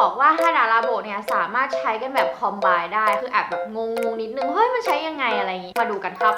บอกว่าฮาดาราโบเนี่ยสามารถใช้กันแบบคอมไบได้ คือแอบแบบงงๆนิดนึง เฮ้ย มันใช้ยังไงอะไรอย่างงี้ มาดูกันครับ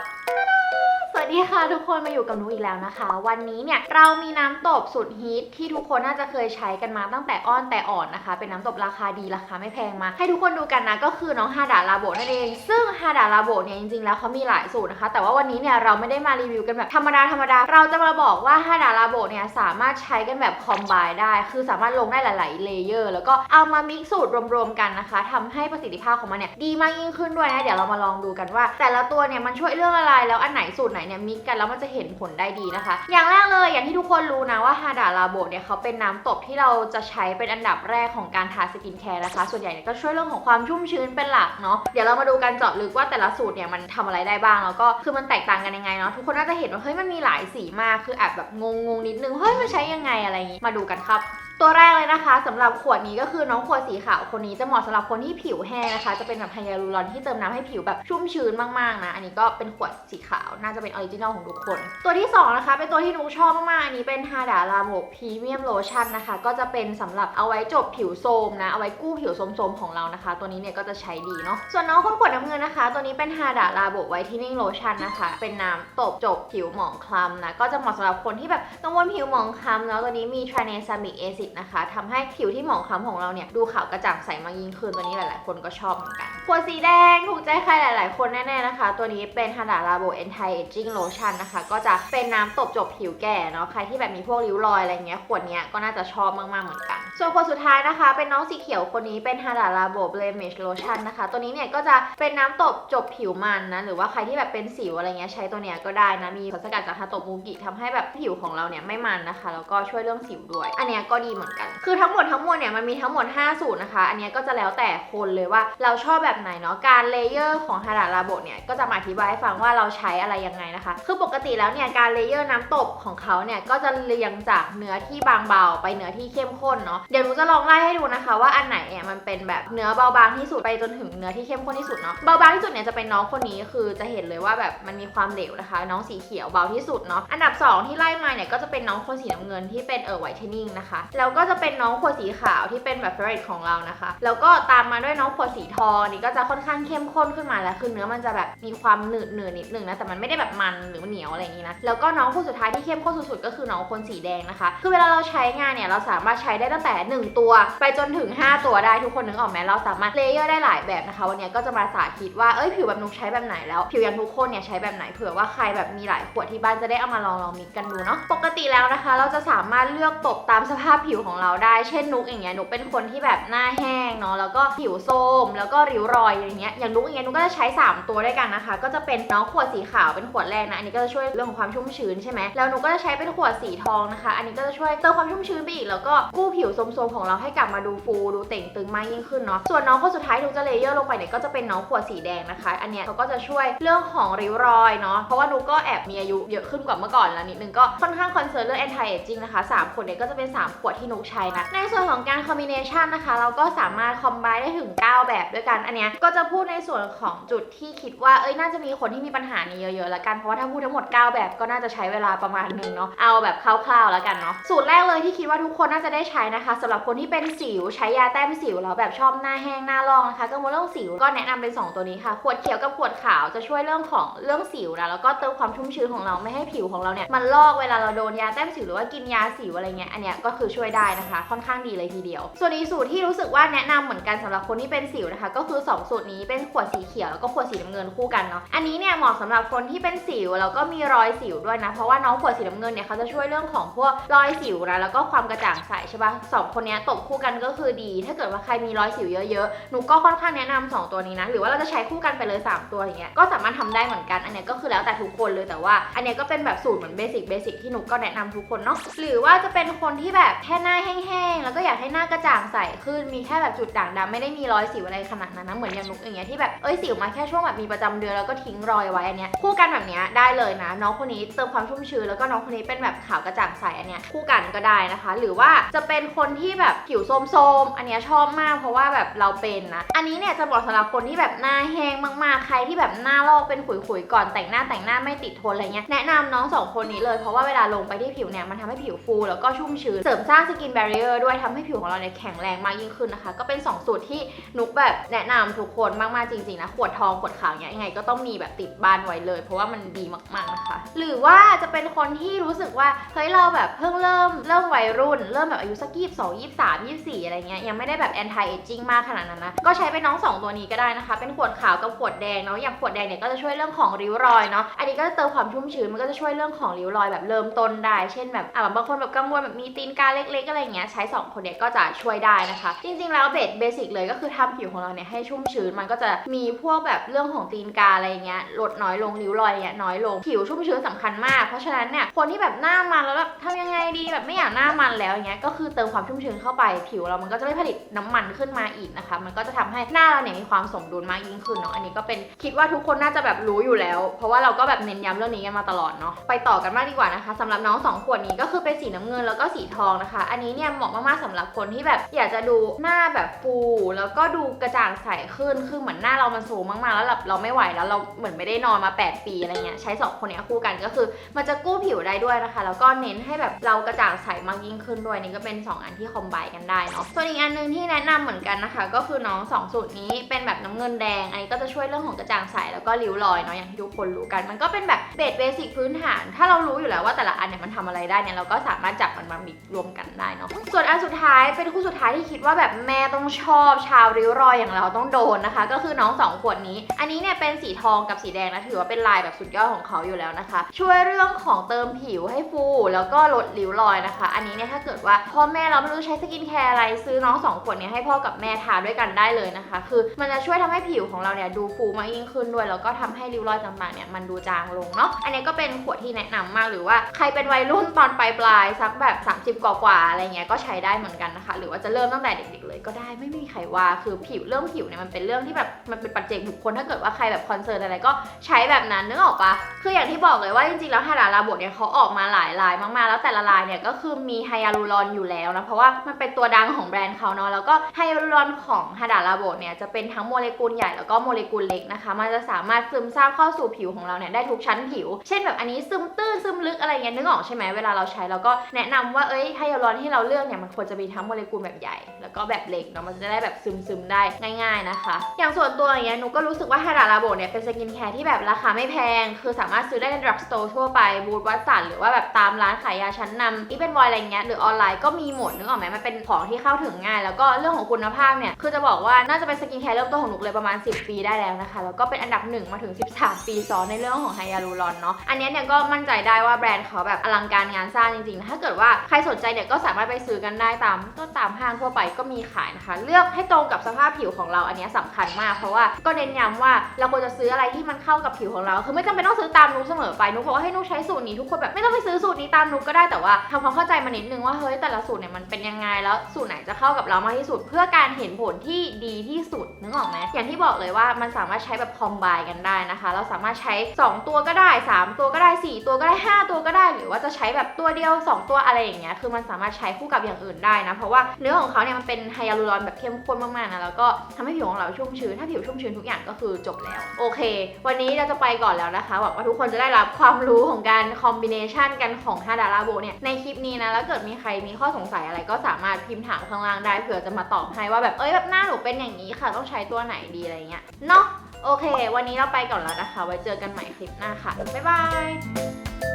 วัสดีค่ะทุกคนมาอยู่กับหนูอีกแล้วนะคะ วันนี้เนี่ยเรามีน้ำตบสุดฮิตที่ทุกคนน่าจะเคยใช้กันมาตั้งแต่อ้อนแต่อ่อนนะคะ เป็นน้ำตบราคาดีราคาไม่แพงมา ให้ทุกคนดูกันนะก็คือน้องฮาดาลาโบนั่นเอง ซึ่งฮาดาลาโบเนี่ยจริงๆแล้วเขามีหลายสูตรนะคะ แต่ว่าวันนี้เนี่ยเราไม่ได้มารีวิวกันแบบธรรมดาธรรมดาเราจะมาบอกว่าฮาดาลาโบเนี่ยสามารถใช้กันแบบคอมไบได้ คือสามารถลงได้หลายๆเลเยอร์ แล้วก็เอามามิกซ์สูตรรวมๆกันนะคะทำให้ประสิทธิภาพของมันเนี่ยดีมากยิ่งขึ้นด้วยนะเดี๋ยวเรามาลองดูกันว่า แต่ละตัวเนี่ยมันช่วยเรื่องอะไรแล้วอันไหนสูตรไหนเนี่ยมิกกันแล้วมันจะเห็นผลได้ดีนะคะ อย่างแรกเลยอย่างที่ทุกคนรู้นะว่าฮาดาลาโบเนี่ยเขาเป็นน้ำตบที่เราจะใช้เป็นอันดับแรกของการทาสกินแคร์นะคะ ส่วนใหญ่เนี่ยก็ช่วยเรื่องของความชุ่มชื้นเป็นหลักเนาะเดี๋ยวเรามาดูกันเจาะลึกว่าแต่ละสูตรเนี่ยมันทำอะไรได้บ้างแล้วก็คือมันแตกต่างกันยังไงเนาะทุกคนน่าจะเห็นว่าเฮ้ยมันมีหลายสีมากคือแอบแบบงงๆนิดนึงเฮ้ยมันใช้ยังไงอะไรอย่างงี้มาดูกันครับ ตัวแรกเลยนะคะสำหรับขวดนี้ก็คือน้องขวดสีขาวคนนี้จะเหมาะสำหรับคนที่ผิวแห้งนะคะ จะเป็นแบบไฮยาลูรอนที่เติมน้ำให้ผิวแบบชุ่มชื้นมากๆนะ อันนี้ก็เป็นขวดสีขาวน่าจะเป็นออริจินอลของทุกคน ตัวที่สองนะคะ เป็นตัวที่หนูชอบมากๆ อันนี้เป็นฮาดาลาโมกพรีเมียมโลชั่นนะคะ ก็จะเป็นสำหรับเอาไว้จบผิวโทมนะ เอาไว้กู้ผิวโทมๆของเรานะคะ ตัวนี้เนี่ยก็จะใช้ดีเนาะส่วนน้องคนขวดน้ำเงินนะคะ ตัวนี้เป็นฮาดาลาโบกไวท์เทนนิ่งโลชั่นนะคะ เป็นน้ำตบจบผิวหมองคล้ำนะก็จะเหมาะสำหรับคนที่แบบกังวลผิวหมองคล้ำเนาะตัวนี้มีทรานเนซามิกแอซิดนะคะทำให้ผิวที่หมองคล้ำของเราเนี่ยดูขาวกระจ่างใสมากยิ่งขึ้นตัวนี้หลาย ๆ คนก็ชอบเหมือนกันขวดสีแดงถูกใจใครหลาย ๆ คนแน่ ๆ นะคะ ตัวนี้เป็นฮาดาลาโบ anti aging lotion นะคะ ก็จะเป็นน้ำตบจบผิวแก่เนาะใครที่แบบมีพวกริ้วรอยอะไรเงี้ยขวดนี้ก็น่าจะชอบมาก ๆ เหมือนกัน ส่วนขวดสุดท้ายนะคะ เป็นน้องสีเขียวคนนี้เป็นฮาดาลาโบ blemish lotion นะคะ ตัวนี้เนี่ยก็จะเป็นน้ำตบจบผิวมันนะหรือว่าใครที่แบบเป็นสิวอะไรเงี้ยใช้ตัวเนี้ยก็ได้นะมีสารสกัดจากฮาโตะมูกิทำให้แบบผิวของเราเนี่ยไม่มันนะคะแล้วก็ช่วยเรื่องสิวด้วย อันเนี้ยก็ดีเหมือนกัน คือทั้งหมดทั้งมวลเนี่ยมันมีทั้งหมด 5 สูตรนะคะ อันนี้ก็จะแล้วแต่คนเลยว่าเราชอบแบบไหนเนาะ การเลเยอร์ของฮาดาลาโบเนี่ยก็จะมาอธิบายให้ฟังว่าเราใช้อะไรยังไงนะคะ คือปกติแล้วเนี่ยการเลเยอร์น้ำตบของเขาเนี่ยก็จะเรียงจากเนื้อที่บางเบาไปเนื้อที่เข้มข้นเนาะ เดี๋ยวหนูจะลองไล่ให้ดูนะคะ ว่าอันไหนเนี่ยมันเป็นแบบเนื้อเบาบางที่สุดไปจนถึงเนื้อที่เข้มข้นที่สุดเนาะ เบาบางที่สุดเนี่ยจะเป็นน้องคนนี้คือจะเห็นเลยว่าแบบมันมีความเหลวนะคะ น้องสีเขียวเบาที่สุดเนาะ อันดับสองที่ไล่มาเนี่ยก็จะเป็นน้องคนสีน้ำเงินที่เป็นเออไวท์เทนนิ่งนะคะแแล้วก็จะเป็นน้องขวดสีขาวที่เป็นแบบเฟรนของเรานะคะ แล้วก็ตามมาด้วยน้องขวดสีทองนี่ก็จะค่อนข้างเข้มข้นขึ้นมาแล้วคือเนื้อมันจะแบบมีความหนืดหนืดนิดนึงนะแต่มันไม่ได้แบบมันหรือเหนียวอะไรอย่างนี้นะแล้วก็น้องคนสุดท้ายที่เข้มข้นสุดๆก็คือน้องคนสีแดงนะคะ คือเวลาเราใช้งานเนี่ยเราสามารถใช้ได้ตั้งแต่ 1 ตัว ไปจนถึง 5 ตัวได้ทุกคนนึกออกไหมเราสามารถเลเยอร์ได้หลายแบบนะคะ วันนี้ก็จะมาสาธิตว่าเอ้ยผิวแบบนุกใช้แบบไหนแล้ว ผิวอย่างทุกคนเนี่ยใช้แบบไหนเผื่อว่าใครแบบมีหลายขวดที่บ้านจะได้เอามาลองลองมิกกันดูเนาะปกติแล้วนะคะ เราจะสามารถเลือกตบตามสภาพผิวของเราได้ เช่นนุกอย่างเงี้ยนุกเป็นคนที่แบบหน้าแห้งเนาะแล้วก็ผิวโทรมแล้วก็ริ้วรอยอย่างเงี้ยอย่างนุกอย่างเงี้ยนุกก็จะใช้ 3 ตัวด้วยกันนะคะ ก็จะเป็นน้องขวดสีขาวเป็นขวดแรกนะอันนี้ก็จะช่วยเรื่องของความชุ่มชื้นใช่ไหมแล้วนุกก็จะใช้เป็นขวดสีทองนะคะ อันนี้ก็จะช่วยเติมความชุ่มชื้นไปอีกแล้วก็กู้ผิวโทรมๆของเราให้กลับมาดูฟูดูเต่งตึงมากยิ่งขึ้นเนาะส่วนน้องคนสุดท้ายนุกจะเลเยอร์ลงไปเนี่ยก็จะเป็นน้องขวดสีแดงนะคะ อันเนี้ยเขาก็จะช่วยเรื่องของริ้วรอยเนาะเพราะว่านุกก็แอบมีอายุเยอะขึ้นกว่าเมื่อก่อนแล้วนิดนึงก็ค่อนข้างคอนเซิร์นเรื่อง anti aging นะคะสามขวดเนี่ยก็จะเป็นสามขวดที่นุกใช้นะ ในส่วนของการ combination นะคะ เราก็สามารถ combine ได้ถึง 9 แบบด้วยกัน อันเนี้ยก็จะพูดในส่วนของจุดที่คิดว่า เอ้ย น่าจะมีคนที่มีปัญหานี้เยอะๆแล้วกัน เพราะว่าถ้าพูดทั้งหมด 9 แบบก็น่าจะใช้เวลาประมาณหนึงเนาะ เอาแบบคร่าวๆแล้วกันเนาะ สูตรแรกเลยที่คิดว่าทุกคนน่าจะได้ใช้นะคะสำหรับคนที่เป็นสิวใช้ยาแต้มสิวแล้วแบบชอบหน้าแห้งหน้าลอกนะคะกังวลเรื่องสิวก็แนะนำเป็น 2 ตัวนี้ค่ะ ขวดเขียวกับขวดขาวจะช่วยเรื่องของเรื่องสิวนะ แล้วก็เติมความชุ่มชื้นของเราไม่ให้ผิวของเราเนี่ยมันลอกเวลาเราโดนยาแต้มสิวหรือว่ากินยาสิวอะไรเงี้ย อันเนี้ยก็คือช่วยได้นะคะ ค่อนข้างดีเลยทีเดียว ส่วนอีกสูตรที่รู้สึกว่าแนะนำเหมือนกันสำหรับคนที่เป็นสิวนะคะ ก็คือ 2 สูตรนี้เป็นขวดสีเขียวแล้วก็ขวดสีน้ำเงินคู่กันเนาะอันนี้เนี่ยเหมาะสำหรับคนที่เป็นสิวแล้วก็มีรอยสิวด้วยนะเพราะว่าน้องขวดสีน้ำเงินเนี่ยเขาจะช่วยเรื่องของพวกรอยสิวนะแล้วก็ความกระจ่างใสใช่ปะสองคนนี้ตบคู่กันก็คือดี ถ้าเกิดว่าใครมีรอยสิวเยอะๆหนูก็ค่อนข้างแนะนำสองตัวนี้นะหรือว่าเราจะใช้คู่กันไปเลยสามตัวอย่างเงี้ยก็สามารถทำได้เหมือนกัน อันเนี้ยก็คือแล้วแต่ทุกคนเลยแต่ว่า อันเนี้ยก็เป็นแบบสูตรเหมือนเบสิกเบสิกที่หนูก็แนะนำทุกคนเนาะหรือว่าจะเป็นคนที่แบบแค่หน้าแห้งๆ แล้วก็อยากให้หน้ากระจ่างใสขึ้น มีแค่แบบจุดด่างดำไม่ได้มีรอยสิวอะไรขนาดนั้นนะ เหมือนอย่างนุกอย่างเงี้ยที่แบบ เอ้ยสิวมาแค่ช่วงแบบมีประจำเดือนแล้วก็ทิ้งรอยไว้อันเนี้ย คู่กันแบบเนี้ยได้เลยนะ น้องคนนี้เติมความชุ่มชื้นแล้วก็น้องคนนี้เป็นแบบขาวกระจ่างใสอันเนี้ยคู่กันก็ได้นะคะ หรือว่าจะเป็นคนที่แบบผิวโทมๆ อันเนี้ยชอบมากเพราะว่าแบบเราเป็นนะ อันนี้เนี่ยจะบอกสำหรับคนที่แบบหน้าแห้งมากๆ ใครที่แบบหน้าลอกเป็นขุยๆ ก่อนแต่งหน้าแต่งหน้าไม่ติดทนอะไรเงี้ย แนะนำน้องสองคนนี้เลยเพราะว่าเวลาลงไปที่ผิวเนี่ยมันทำให้ผิวฟูแล้วก็ชุ่มชื้นเสริมสร้างสกินแบรเ e อร์ด้วยทำให้ผิวของเราเนี่ยแข็งแรงมากยิ่งขึ้นนะคะ ก็เป็น 2 สูตรที่นุกแบบแนะนำทุกคนมากๆจริงๆนะ ขวดทองขวดขาวเนี่ยยังไงก็ต้องมีแบบติดบ้านไว้เลย เพราะว่ามันดีมากๆนะคะ หรือว่าจะเป็นคนที่รู้สึกว่าเฮ้ยเราแบบเพิ่งเริ่มเริ่มวัยรุ่น เริ่มแบบอายุสักยี่สิบสองยี่สามยี่สี่อะไรเงี้ยยังไม่ได้แบบ anti aging มากขนาดนั้นนะก็ใช้เป็นน้องสองตัวนี้ก็ได้นะคะ เป็นขวดขาวกับขวดแดงเนาะอย่างขวดแดงเนี่ยก็จะช่วยเรื่องของริ้วรอยเนาะอันนี้ก็จะเติมความชุ่มชื้นมันก็จะช่วยเรื่องของริ้วรอยแบบเริ่มต้นได้ เช่นแบบอะบางคนแบบกังวลแบบมีตีนกาเล็กๆอะไรเงี้ยใช้สองคนเนี่ยก็จะช่วยได้นะคะ จริงๆแล้วเบสเบสิกเลยก็คือทำผิวของเราเนี่ยให้ชุ่มชื้นมันก็จะมีพวกแบบเรื่องของตีนกาอะไรเงี้ยลดน้อยลงริ้วรอยเนี่ยน้อยลงผิวชุ่มชื้นสำคัญมาก เพราะฉะนั้นเนี่ยคนที่แบบหน้ามันแล้วแบบทำยังไงดีแบบไม่อยากหน้ามันแล้วเงี้ยก็คือเติมความชุ่มชื้นเข้าไปผิวเรามันก็จะไม่ผลิตน้ำมันขึ้นมาอีกนะคะ มันก็จะทำให้หน้าเราเนี่ยมีความสมดุลมากยิ่งขึ้นเนาะอันนี้ก็เป็นคิดว่าทุกคนน่าจะแบบรู้อยู่แล้ว เพราะว่าเราก็แบบเน้นย้ำเรื่องนี้กันมาตลอดเนาะไปต่อกันมากดีกว่านะคะสำหรับน้องสองขวดนี้ก็คือเป็นสีน้ำเงินแล้วก็สีทองนะคะอันนี้เนี่ยเหมาะมากๆสำหรับคนที่แบบอยากจะดูหน้าแบบฟูแล้วก็ดูกระจ่างใสขึ้นคือเหมือนหน้าเรามันสูงมากๆ แล้วแบบเราไม่ไหวแล้วเราเหมือนไม่ได้นอนมา 8 ปีอะไรเงี้ยใช้สองคนนี้คู่กันก็คือ มันจะกู้ผิวได้ด้วยนะคะ แล้วก็เน้นให้แบบเรากระจ่างใสมากยิ่งขึ้นด้วยนี่ก็เป็น 2 อันที่คอมไบกันได้เนาะส่วนอีกอันหนึงที่แนะนำเหมือนกันนะคะ ก็คือน้องสองสูตรนี้เป็นแบบน้ำเงินแดงอันนี้ก็จะช่วยเรื่องของกระจ่างใสแล้วก็ริ้วรอยเนาะอย่างที่ทุกคนรู้กัน มันก็เป็นแบบเบสเบสิกพื้นฐาน ถ้าเรารู้อยู่แล้วว่าแต่ละอันเนี่ยมันทำอะไรได้เนี่ยเราก็สามารถจับมันมามิกรวมกันได้เนาะส่วนอันสุดท้ายเป็นคู่สุดท้ายที่คิดว่าแบบแม่ต้องชอบชาวริ้วรอยอย่างเราต้องโดนนะคะ ก็คือน้องสองขวดนี้ อันนี้เนี่ยเป็นสีทองกับสีแดงนะถือว่าเป็นลายแบบสุดยอดของเขาอยู่แล้วนะคะ ช่วยเรื่องของเติมผิวให้ฟูแล้วก็ลดริ้วรอยนะคะ อันนี้เนี่ยถ้าเกิดว่าพ่อแม่เราไม่รู้ใช้สกินแคร์อะไรซื้อน้องสองขวดนี้ให้พ่อกับแม่ทาด้วยกันได้เลยนะคะ คือมันจะช่วยทำให้ผิวของเราเนี่ยดูฟูมากยิ่งขึ้นด้วย แล้วก็ทำให้ริ้วรอยต่างๆเนี่ยมันดูจางลงเนาะอันนี้ก็เป็นขวดที่แนะนำมากหรือว่าใครเป็นวัยรุ่นตอนปลายปลายสักแบบ 30 กว่าอะไรเงี้ยก็ใช้ได้เหมือนกันนะคะ หรือว่าจะเริ่มตั้งแต่เด็กๆเลยก็ได้ไม่มีใครว่าคือผิวเรื่องผิวเนี่ยมันเป็นเรื่องที่แบบมันเป็นปัจเจกบุคคลถ้าเกิดว่าใครแบบคอนเซิร์นอะไรก็ใช้แบบนั้นนึกออกปะคืออย่างที่บอกเลยว่าจริงๆแล้วฮาดาราบทเนี่ยเขาออกมาหลายลายมากๆ แล้วแต่ละลายเนี่ยก็คือมีไฮยาลูรอนอยู่แล้วนะเพราะว่ามันเป็นตัวดังของแบรนด์เขาเนาะแล้วก็ไฮยาลูรอนของฮาดาราบทเนี่ยจะเป็นทั้งโมเลกุลใหญ่แล้วก็โมเลกุลเล็กนะคะ มันจะสามารถซึมซาบเข้าสู่ผิวของเราเนี่ยได้ทุกชั้นผิว เช่นแบบอันนี้ซึมตื้นซึมลึก อะไรเงี้ยนึกออกใช่ไหมเวลาเราใช้เราก็แนะนำว่าเอ้ยไฮยาลูรอนที่เราเลือกเนี่ยมันควรจะมีทั้งโมเลกุลแบบใหญ่ แล้วก็แบบเล็กเนาะมันจะได้แบบซึมซึมได้ง่าย ๆนะคะ อย่างส่วนตัวอย่างเงี้ยหนูก็รู้สึกว่าฮาดาราโบเนี่ยเป็นสกินแคร์ที่แบบราคาไม่แพง คือสามารถซื้อได้ในดรักสโตร์ทั่วไปบูธวัตสันหรือว่าแบบตามร้านขายยาชั้นนำอีเป็นวอยอะไรเงี้ยหรือออนไลน์ก็มีหมดนึกออกไหมมันเป็นของที่เข้าถึงง่าย แล้วก็เรื่องของคุณภาพเนี่ยคือจะบอกว่าน่าจะเป็นสกินแคร์เริ่มต้นของหนูเลยประมาณ 10 ปีได้แล้วนะคะแล้วก็เป็นอันดับหนึ่งมาถึง 13 ปีซ้อนในเรื่องของไฮยาลูรอนเนาะอันนี้เนี่ยก็มั่นใจได้ว่าแบรนดเขาแบบอลังการงานสร้างจริงๆ ถ้าเกิดว่าใครสนใจเนี่ยก็สามารถไปซื้อกันได้ตามก็ตามห้างทั่วไปก็มีขายนะคะ เลือกให้ตรงกับสภาพผิวของเราอันเนี้ยสำคัญมาก เพราะว่าก็เน้นย้ำว่าเราควรจะซื้ออะไรที่มันเข้ากับผิวของเรา คือไม่จำเป็นต้องซื้อตามนุ๊กเสมอไปนุ๊กบอกว่าให้นุ๊กใช้สูตรนี้ทุกคนแบบไม่ต้องไปซื้อสูตรนี้ตามนุ๊กก็ได้แต่ว่าทำความเข้าใจมานิดนึงว่าเฮ้ยแต่ละสูตรเนี่ยมันเป็นยังไงแล้วสูตรไหนจะเข้ากับเรามากที่สุด เพื่อการเห็นผลที่ดีที่สุดนึกออกไหมอย่างที่บอกเลยว่ามันสามารถใช้แบบคอมไบกันได้นะคะ เราสามารถใช้ 2 ตัวก็ได้ 3 ตัวก็ได้ 4 ตัวก็ได้ 5 ตัวก็ได้หรือว่าจะใช้แบบตัวเดียว 2 ตัวอะไรอย่างเงี้ยคือมันสามารถใช้คู่กับอย่างอื่นได้นะเพราะว่าเนื้อของเขาเนี่ยมันเป็นไฮยาลูรอนแบบเข้มข้นมากๆนะแล้วก็ทำให้ผิวของเราชุ่มชื้นถ้าผิวชุ่มชื้นทุกอย่างก็คือจบแล้ว โอเค วันนี้เราจะไปก่อนแล้วนะคะหวังว่าทุกคนจะได้รับความรู้ของการคอมบิเนชันกันของฮาดาราโบเนี่ยในคลิปนี้นะแล้วเกิดมีใครมีข้อสงสัยอะไรก็สามารถพิมพ์ถามข้างล่างได้เผื่อจะมาตอบให้ว่าแบบเอ้ยแบบหน้าหนูเป็นอย่างนี้ค่ะต้องใช้ตัวไหนดีอะไรเงี้ยเนาะโอเค วันนี้เราไปก่อนแล้วนะคะ ไว้เจอกันใหม่คลิปหน้าค่ะ บ๊ายบาย